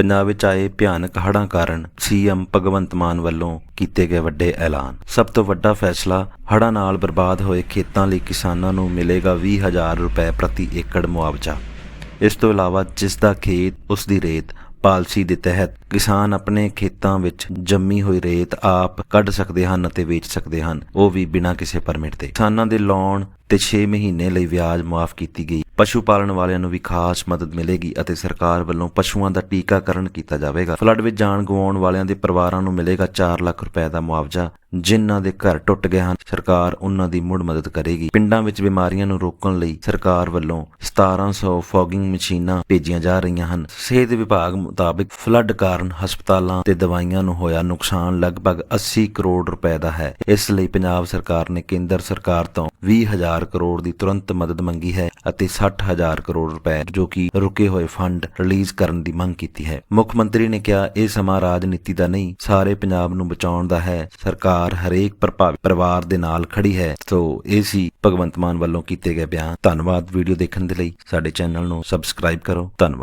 ਪੰਜਾਬ ਵਿੱਚ ਆਏ ਭਿਆਨਕ ਹੜ੍ਹਾਂ ਕਾਰਨ ਸੀਐਮ ਭਗਵੰਤ ਮਾਨ ਵੱਲੋਂ ਕੀਤੇ ਗਏ ਵੱਡੇ ਐਲਾਨ। ਸਭ ਤੋਂ ਵੱਡਾ ਫੈਸਲਾ, ਹੜ੍ਹਾਂ ਨਾਲ ਬਰਬਾਦ ਹੋਏ ਖੇਤਾਂ ਲਈ ਕਿਸਾਨਾਂ ਨੂੰ ਮਿਲੇਗਾ 20000 ਰੁਪਏ ਪ੍ਰਤੀ ਏਕੜ ਮੁਆਵਜ਼ਾ। ਇਸ ਤੋਂ ਇਲਾਵਾ ਜਿਸ ਦਾ ਖੇਤ, ਉਸ ਦੀ ਰੇਤ ਪਾਲਸੀ ਦੇ ਤਹਿਤ ਕਿਸਾਨ ਆਪਣੇ ਖੇਤਾਂ ਵਿੱਚ ਜੰਮੀ ਹੋਈ ਰੇਤ ਆਪ ਕੱਢ ਸਕਦੇ ਹਨ ਅਤੇ ਵੇਚ ਸਕਦੇ ਹਨ, ਉਹ ਵੀ ਬਿਨਾਂ ਕਿਸੇ ਪਰਮਿਟ ਦੇ। ਕਿਸਾਨਾਂ ਦੇ ਲੋਨ ਤੇ 6 ਮਹੀਨੇ ਲਈ ਵਿਆਜ ਮਾਫ ਕੀਤੀ ਗਈ। ਪਸ਼ੂ ਪਾਲਣ ਵਾਲਿਆਂ ਨੂੰ ਵੀ ਖਾਸ ਮਦਦ ਮਿਲੇਗੀ ਅਤੇ ਸਰਕਾਰ ਵੱਲੋਂ ਪਸ਼ੂਆਂ ਦਾ ਟੀਕਾਕਰਨ ਕੀਤਾ ਜਾਵੇਗਾ। ਫਲੱਡ ਵਿੱਚ ਜਾਨ ਗਵਾਉਣ ਵਾਲਿਆਂ ਦੇ ਪਰਿਵਾਰਾਂ ਨੂੰ ਮਿਲੇਗਾ 4 ਲੱਖ ਰੁਪਏ ਦਾ ਮੁਆਵਜ਼ਾ, ਜਿਨ੍ਹਾਂ ਦੇ ਘਰ ਟੁੱਟ ਗਏ ਹਨ। ਸਰਕਾਰ ਉਹਨਾਂ ਦੀ ਮੁੜ ਮਦਦ ਕਰੇਗੀ। ਪਿੰਡਾਂ ਵਿੱਚ ਬਿਮਾਰੀਆਂ ਨੂੰ ਰੋਕਣ ਲਈ ਸਰਕਾਰ ਵੱਲੋਂ 1700 ਫੋਗਿੰਗ ਮਸ਼ੀਨਾਂ ਭੇਜੀਆਂ ਜਾ ਰਹੀਆਂ ਹਨ। ਸਿਹਤ ਵਿਭਾਗ ਮੁਤਾਬਕ ਫਲੱਡ ਕਾਰਨ ਹਸਪਤਾਲਾਂ ਤੇ ਦਵਾਈਆਂ ਨੂੰ ਹੋਇਆ ਨੁਕਸਾਨ ਲਗਭਗ 80 ਕਰੋੜ ਰੁਪਏ ਦਾ ਹੈ। ਇਸ ਲਈ ਪੰਜਾਬ ਸਰਕਾਰ ਨੇ ਕੇਂਦਰ ਸਰਕਾਰ ਤੋਂ 20000 ਕਰੋੜ ਦੀ ਤੁਰੰਤ ਮਦਦ ਮੰਗੀ ਹੈ ਅਤੇ 60000 ਕਰੋੜ ਰੁਪਏ ਜੋ ਕਿ ਰੁਕੇ ਹੋਏ ਫੰਡ ਰਿਲੀਜ਼ ਕਰਨ ਦੀ ਮੰਗ ਕੀਤੀ ਹੈ। ਮੁੱਖ ਮੰਤਰੀ ਨੇ ਕਿਹਾ, ਇਹ ਸਮਾਂ ਰਾਜਨੀਤੀ ਦਾ ਨਹੀਂ, ਸਾਰੇ ਪੰਜਾਬ ਨੂੰ ਬਚਾਉਣ ਦਾ ਹੈ। ਸਰਕਾਰ ਹਰੇਕ ਪ੍ਰਭਾਵਿਤ ਪਰਿਵਾਰ ਦੇ ਨਾਲ ਖੜੀ ਹੈ। ਸੋ ਇਹ ਸੀ ਭਗਵੰਤ ਮਾਨ ਵੱਲੋਂ ਕੀਤੇ ਗਏ ਬਿਆਨ। ਧੰਨਵਾਦ ਵੀਡੀਓ ਦੇਖਣ ਦੇ ਲਈ। ਸਾਡੇ ਚੈਨਲ ਨੂੰ ਸਬਸਕ੍ਰਾਈਬ ਕਰੋ। ਧੰਨਵਾਦ।